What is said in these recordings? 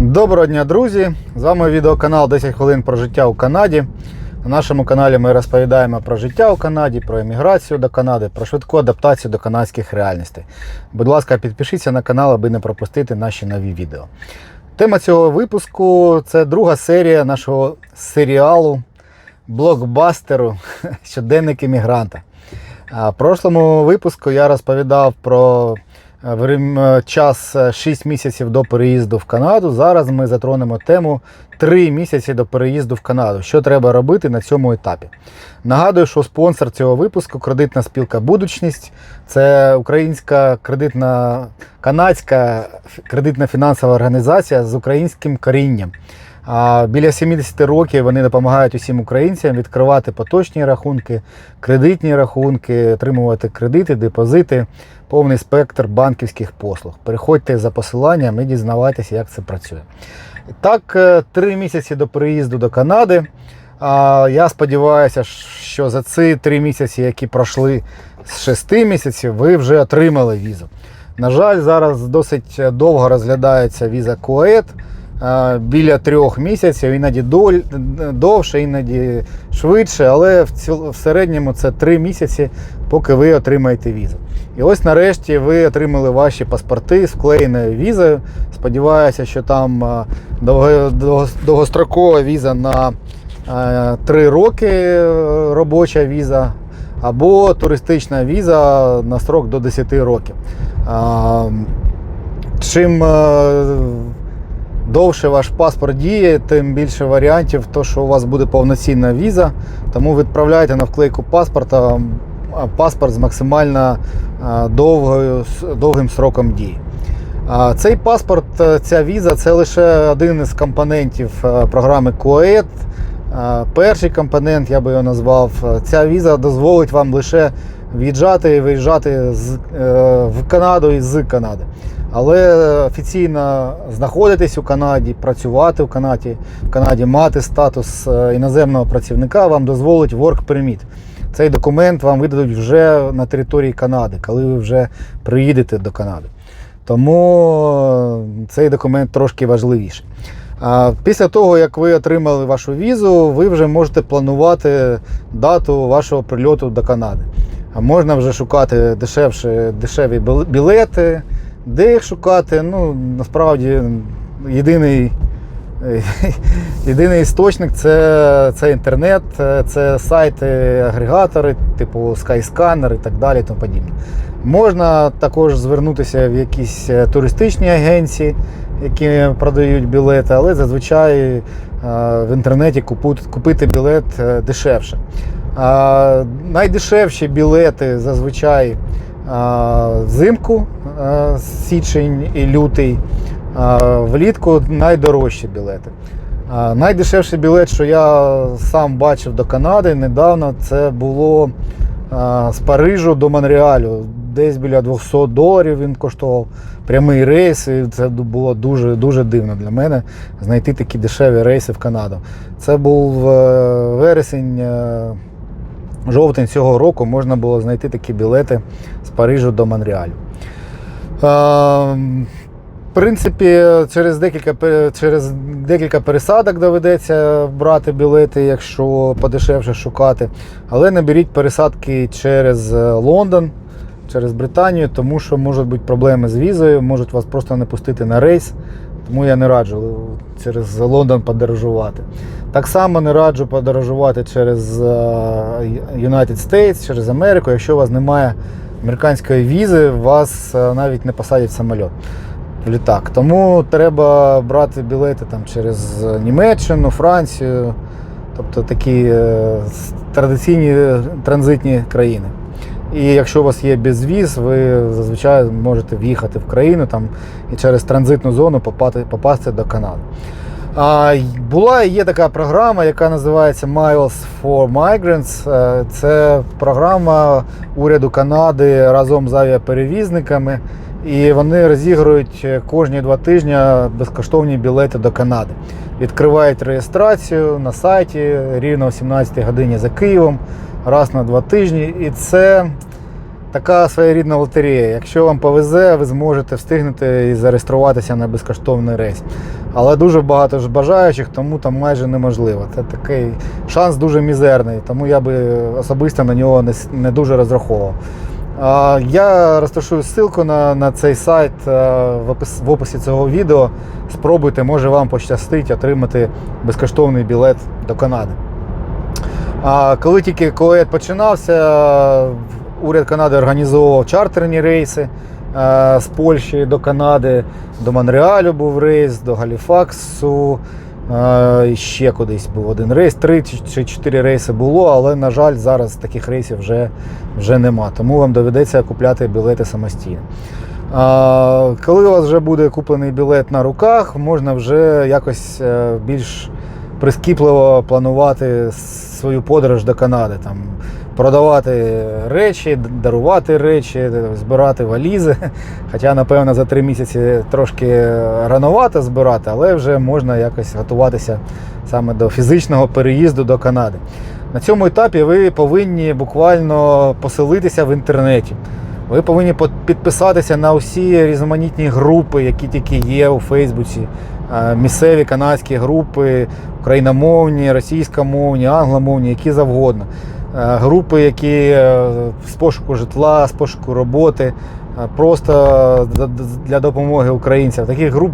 Доброго дня, друзі! З вами відеоканал 10 хвилин про життя у Канаді. На нашому каналі ми розповідаємо про життя у Канаді, про еміграцію до Канади, про швидку адаптацію до канадських реальностей. Будь ласка, підпишіться на канал, аби не пропустити наші нові відео. Тема цього випуску це друга серія нашого серіалу блокбастеру Щоденник іммігранта. В прошлому випуску я розповідав про час е, 6 місяців до переїзду в Канаду. Зараз ми затронемо тему 3 місяці до переїзду в Канаду. Що треба робити на цьому етапі? Нагадую, що спонсор цього випуску кредитна спілка Будучність. Це українська кредитна канадська кредитна фінансова організація з українським корінням. Біля 70 років вони допомагають усім українцям відкривати поточні рахунки, кредитні рахунки, отримувати кредити, депозити, повний спектр банківських послуг. Переходьте за посиланням і дізнавайтеся, як це працює. Так, е, три місяці до переїзду до Канади. Я сподіваюся, що за ці три місяці, які пройшли з шести місяців, ви вже отримали візу. На жаль, зараз досить довго розглядається віза КОЕД. е, Біля трьох місяців, іноді довше, іноді швидше, але в середньому це три місяці, поки ви отримаєте візу. І ось нарешті ви отримали ваші паспорти з вклеєною візою. Сподіваюся, що там е, довго, довго- довгострокова віза на е, три роки е, робоча віза, або туристична віза на строк до 10 років. Чим е, довше ваш паспорт діє, тим більше варіантів, то що у вас буде повноцінна віза. Тому відправляйте на вклейку паспорта паспорт з максимально довгою, довгим сроком дії. Цей паспорт, е, ця віза це лише один із компонентів е, програми. Е, Перший компонент, я би його назвав, е, ця віза дозволить вам лише в'їжджати і виїжджати з, в Канаду і з Канади. Але офіційно знаходитись у Канаді, працювати в Канаді, в Канаді мати статус іноземного працівника вам дозволить Work Permit. Цей документ вам видадуть вже на території Канади, коли ви вже приїдете до Канади. Тому е, цей документ трошки важливіший. Після того, як ви отримали вашу візу, ви вже можете планувати дату вашого прильоту до Канади. А можна вже шукати дешевші, дешеві білети. Де їх шукати? Ну, насправді, єдиний, єдиний істочник це, це інтернет, це сайти, агрегатори, типу Skyscanner і так далі. Тому подібне. Можна також звернутися в якісь е, туристичні агенції, які продають білети, але зазвичай е, в інтернеті купити білет е, дешевше. Найдешевші білети зазвичай взимку, січень і лютий, влітку найдорожчі білети. Найдешевший білет, що я сам бачив до Канади недавно, це було з Парижу до Монреалю. Десь біля 200 доларів він коштував прямий рейс. І це було дуже дуже дивно для мене знайти такі дешеві рейси в Канаду. Це був е, вересень, е, жовтень цього року можна було знайти такі білети з Парижу до Монреалю. Принципі, через декілька, через декілька пересадок доведеться брати білети, якщо подешевше шукати. Але не беріть пересадки через е, Лондон, через Британію, тому що можуть бути проблеми з візою, можуть вас просто не пустити на рейс. Тому я не раджу через Лондон подорожувати. Так само не раджу подорожувати через е, United States, через Америку. Якщо у вас немає американської візи, вас е, навіть не посадять в самоліт літак. Тому треба брати білети там через Німеччину, Францію, тобто такі е, традиційні транзитні країни. І якщо у вас є безвіз, ви зазвичай можете в'їхати в країну там, і через транзитну зону попати, попасти до Канади. А, була і є така програма, яка називається Miles for Migrants. Е, Це програма уряду Канади разом з авіаперевізниками. І вони розігрують е, кожні два тижні безкоштовні білети до Канади. Відкривають реєстрацію на сайті рівно о 17 годині за Києвом, раз на два тижні. І це така своєрідна лотерея. Якщо вам повезе, ви зможете встигнути і зареєструватися на безкоштовний рейс. Але дуже багато ж бажаючих, тому там майже неможливо. Це такий шанс дуже мізерний, тому я би особисто на нього не дуже розраховував. Я розташую ссылку на, на цей сайт е, в, опис, в описі цього відео. Спробуйте, може вам пощастить отримати безкоштовний білет до Канади. А коли тільки КОЕД починався, уряд Канади організовував чартерні рейси е, з Польщі до Канади, до Монреалю був рейс, до Галіфаксу. Ще кудись був один рейс. Три чи чотири рейси було, але, на жаль, зараз таких рейсів вже, вже нема. Тому вам доведеться купляти білети самостійно. Коли у вас вже буде куплений білет на руках, можна вже якось е, більш прискіпливо планувати свою подорож до Канади. Там, продавати речі, дарувати речі, збирати валізи. Хоча, напевно, за три місяці трошки рановато збирати, але вже можна якось готуватися саме до фізичного переїзду до Канади. На цьому етапі ви повинні буквально поселитися в інтернеті. Ви повинні підписатися на усі різноманітні групи, які тільки є у Фейсбуці. Місцеві канадські групи, україномовні, російськомовні, англомовні, які завгодно. Е, Групи, які е, з пошуку житла, з пошуку роботи, е, просто для допомоги українцям. Таких груп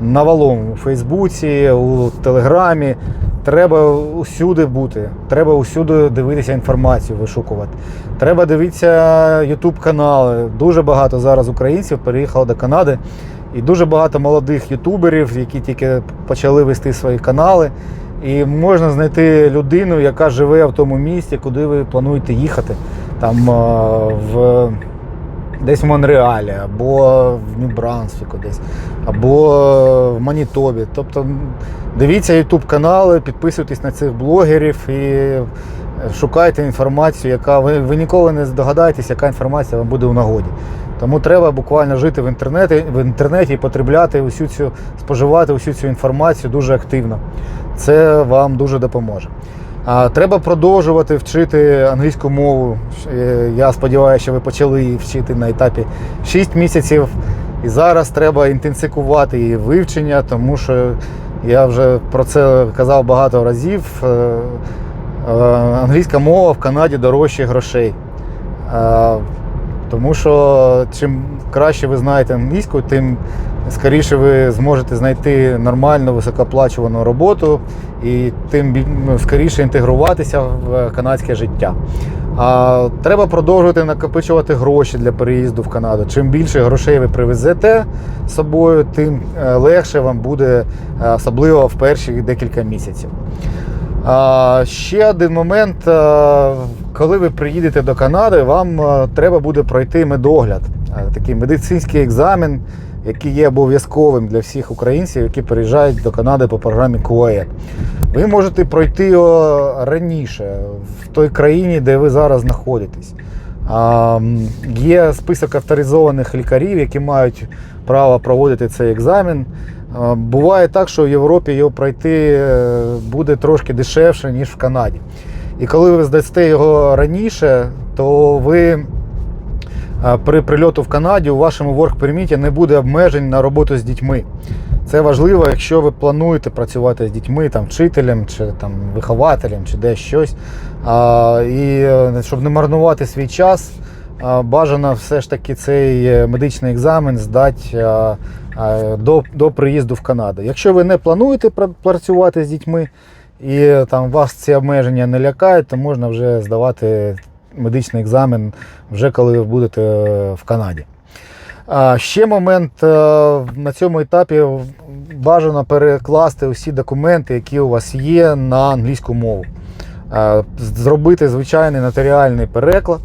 навалом у Фейсбуці, у Телеграмі. Треба усюди бути. Треба усюди дивитися інформацію, вишукувати. Треба дивитися YouTube канали. Дуже багато зараз українців переїхало до Канади. І дуже багато молодих ютуберів, які тільки почали вести свої канали. І можна знайти людину, яка живе в тому місті, куди ви плануєте їхати. Там е, в десь в Монреалі, або в Нью-Брансвіку десь, або в Манітобі. Тобто дивіться YouTube канали, підписуйтесь на цих блогерів і шукайте інформацію, яка ви, ви ніколи не здогадаєтесь, яка інформація вам буде у нагоді. Тому треба буквально жити в інтернеті, в інтернеті і потребляти усю цю, споживати усю цю інформацію дуже активно. Це вам дуже допоможе. Треба продовжувати вчити англійську мову. Е, Я сподіваюся, що ви почали її вчити на етапі 6 місяців. І зараз треба інтенсикувати її вивчення, тому що я вже про це казав багато разів. Е, е, Англійська мова в Канаді дорожче грошей. Тому що чим краще ви знаєте англійську, тим скоріше ви зможете знайти нормальну високооплачувану роботу і тим ну, скоріше інтегруватися в канадське життя. А треба продовжувати накопичувати гроші для переїзду в Канаду. Чим більше грошей ви привезете з собою, тим е, легше вам буде, е, особливо в перші декілька місяців. Ще один момент. е, Коли ви приїдете до Канади, вам е, треба буде пройти медогляд, Е, такий медицинський екзамен, який є обов'язковим для всіх українців, які приїжджають до Канади по програмі КУАЕ. Ви можете пройти його раніше, в той країні, де ви зараз знаходитесь. Є список авторизованих лікарів, які мають право проводити цей екзамен. Буває так, що в Європі його пройти е, буде трошки дешевше, ніж в Канаді. І коли ви здасте його раніше, то ви при прильоту в Канаді у вашому work permit не буде обмежень на роботу з дітьми. Це важливо, якщо ви плануєте працювати з дітьми, там, вчителем чи там, вихователем, чи десь щось. А, і е, щоб не марнувати свій час, а, бажано все ж таки цей е, медичний екзамен здати а, а, до, до приїзду в Канаду. Якщо ви не плануєте пра- працювати з дітьми і там вас ці обмеження не лякають, то можна вже здавати медичний екзамен вже коли ви будете е, в Канаді. А ще момент е, на цьому етапі бажано перекласти усі документи, які у вас є, на англійську мову. Е, Зробити звичайний нотаріальний переклад.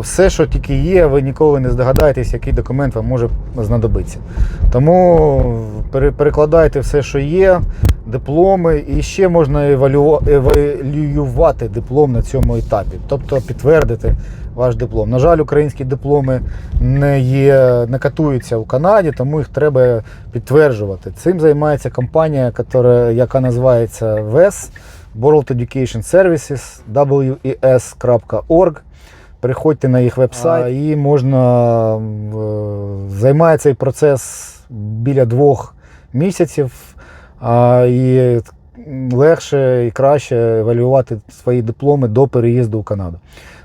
Все, що тільки є, ви ніколи не здогадаєтесь, який документ вам може знадобитися. Тому перекладайте все, що є, дипломи, і ще можна евалюювати диплом на цьому етапі, тобто підтвердити ваш диплом. На жаль, українські дипломи не є, не катуються у Канаді, тому їх треба підтверджувати. Цим займається компанія, яка, яка називається WES, World Education Services, WES.org. переходьте на їх веб-сайт і можна е, займає цей процес біля двох місяців. А, і легше і краще евалювати свої дипломи до переїзду в Канаду.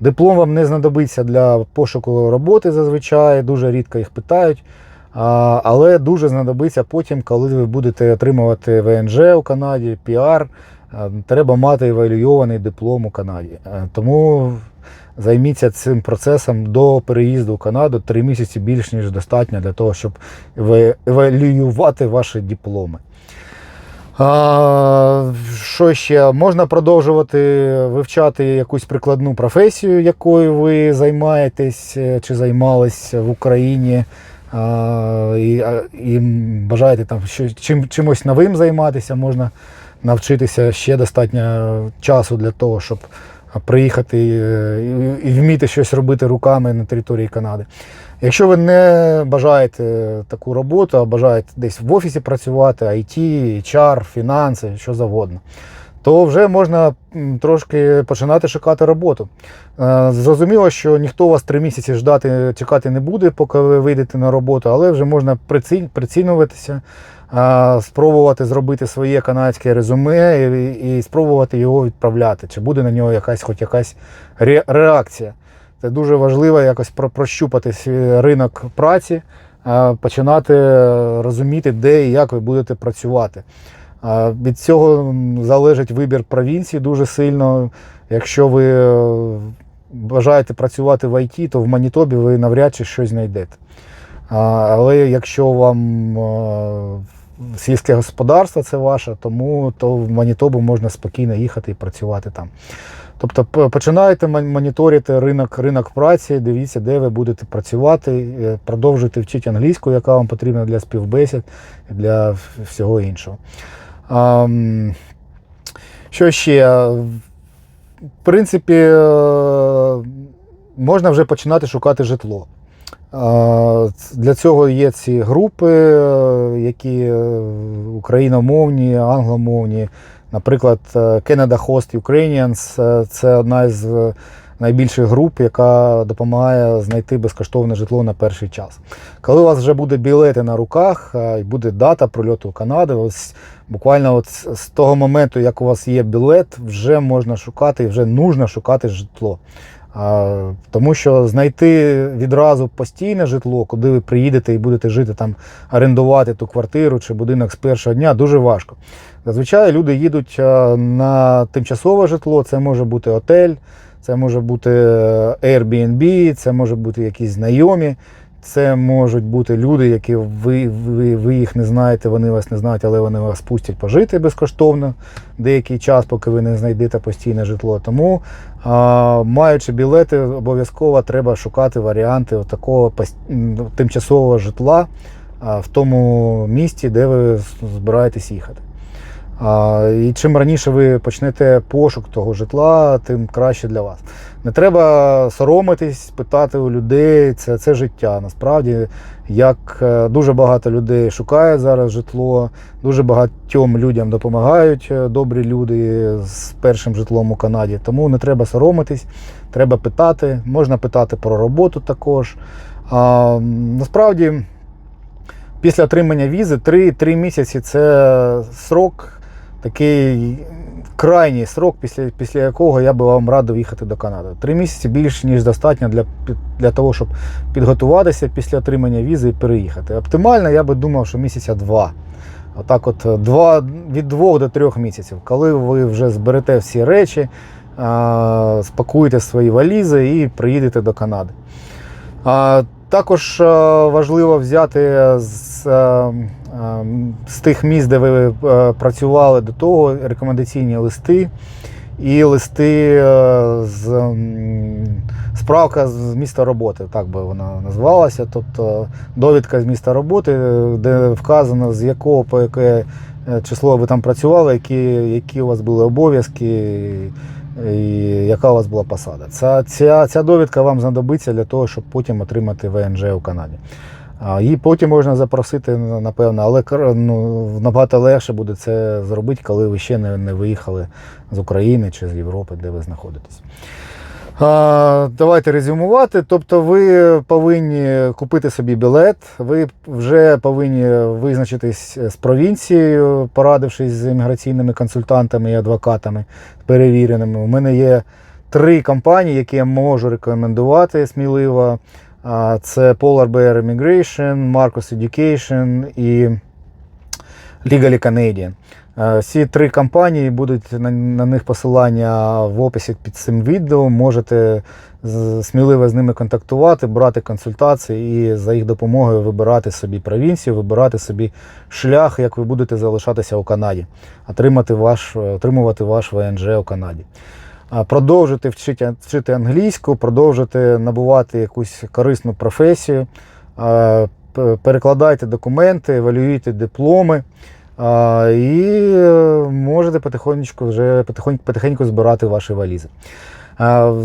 Диплом вам не знадобиться для пошуку роботи зазвичай, дуже рідко їх питають. Але дуже знадобиться потім, коли ви будете отримувати ВНЖ у Канаді, піар. Треба мати евалюйований диплом у Канаді. Тому займіться цим процесом до переїзду в Канаду. Три місяці більш ніж достатньо для того, щоб евалюювати ваші дипломи. Що ще? Можна продовжувати вивчати якусь прикладну професію, якою ви займаєтесь е, чи займались в Україні. І, і бажаєте там що, чим, чимось новим займатися, можна навчитися ще достатньо часу для того, щоб приїхати е, і вміти щось робити руками на території Канади. Якщо ви не бажаєте таку роботу, а бажаєте десь в офісі працювати, IT, HR, фінанси, що завгодно, то вже можна трошки починати шукати роботу. Е, Зрозуміло, що ніхто вас три місяці ждати, чекати не буде, поки ви вийдете на роботу, але вже можна прицінюватися, е, спробувати зробити своє канадське резюме і, спробувати його відправляти. Чи буде на нього якась хоч якась ре- реакція. Це дуже важливо якось про- прощупати свій ринок праці, е, починати е, розуміти, де і як ви будете працювати. Е, Від цього залежить вибір провінції дуже сильно. Якщо ви бажаєте працювати в ІТ, то в Манітобі ви навряд чи щось знайдете. Але якщо вам сільське господарство це ваше, тому то в Манітобу можна спокійно їхати і працювати там. Тобто п- починаєте моніторити ринок, ринок праці, дивіться, де ви будете працювати, е, продовжуйте вчити англійську, яка вам потрібна для співбесід і для всього іншого. Що ще? В принципі, е, можна вже починати шукати житло. Для цього є ці групи, е, які україномовні, англомовні. Наприклад, е, Canada Host Ukrainians е, це одна з е, найбільших груп, яка допомагає знайти безкоштовне житло на перший час. Коли у вас вже буде білети на руках і буде дата прольоту Канади, ось буквально от з того моменту, як у вас є білет, вже можна шукати і вже нужно шукати житло. Тому що знайти відразу постійне житло, куди ви приїдете і будете жити там, орендувати ту квартиру чи будинок з першого дня, дуже важко. Зазвичай люди їдуть на тимчасове житло, це може бути отель, це може бути е, Airbnb, це може бути якісь знайомі. Це можуть бути люди, які ви, ви, ви їх не знаєте, вони вас не знають, але вони вас пустять пожити безкоштовно деякий час, поки ви не знайдете постійне житло. Тому, а, маючи білети, обов'язково треба шукати варіанти такого тимчасового житла в тому місті, де ви збираєтесь їхати. І чим раніше ви почнете пошук того житла, тим краще для вас. Не треба соромитись, питати у людей. Це, це життя. Насправді, як е, дуже багато людей шукають зараз житло, дуже багатьом людям допомагають е, добрі люди з першим житлом у Канаді. Тому не треба соромитись, треба питати. Можна питати про роботу також. А, насправді, після отримання візи 3, 3 місяці це срок такий крайній срок, після, після якого я би вам радив їхати до Канади. Три місяці більш ніж достатньо для, для того, щоб підготуватися після отримання візи і переїхати. Оптимально, я би думав, що місяця два. Отак, от два, від двох до трьох місяців, коли ви вже зберете всі речі, спакуєте свої валізи і приїдете до Канади. Також важливо взяти з, е, е, з тих місць, де ви е, працювали до того, рекомендаційні листи і листи з справка з міста роботи, так би вона назвалася. Тобто довідка з міста роботи, де вказано, з якого по яке число ви там працювали, які, які у вас були обов'язки і яка у вас була посада. Ця, ця, ця довідка вам знадобиться для того, щоб потім отримати ВНЖ у Канаді. Її потім можна запросити, напевно, але ну, набагато легше буде це зробити, коли ви ще не, не виїхали з України чи з Європи, де ви знаходитесь. А, давайте резюмувати. Тобто, ви повинні купити собі білет, ви вже повинні визначитись з провінцією, порадившись з імміграційними консультантами і адвокатами перевіреними. У мене є три компанії, які я можу рекомендувати сміливо. Це Polar Bear Immigration, Marcus Education і Legally Canadian. Всі три компанії будуть на, на них посилання в описі під цим відео. Можете сміливо з ними контактувати, брати консультації і за їх допомогою вибирати собі провінцію, вибирати собі шлях, як ви будете залишатися у Канаді, отримати ваш, отримувати ваш ВНЖ у Канаді. Продовжити вчити, вчити англійську, продовжити набувати якусь корисну професію, перекладайте документи, евалююйте дипломи. І е, можете потихонечку вже потихоньку, потихеньку збирати ваші валізи.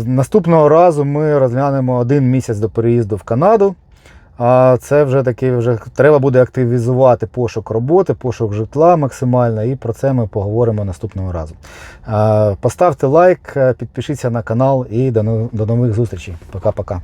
Наступного разу ми розглянемо один місяць до переїзду в Канаду. А це вже таки вже треба буде активізувати пошук роботи, пошук житла максимально, і про це ми поговоримо наступного разу. Поставте лайк, е, підпишіться на канал і до нових зустрічей. Пока-пока.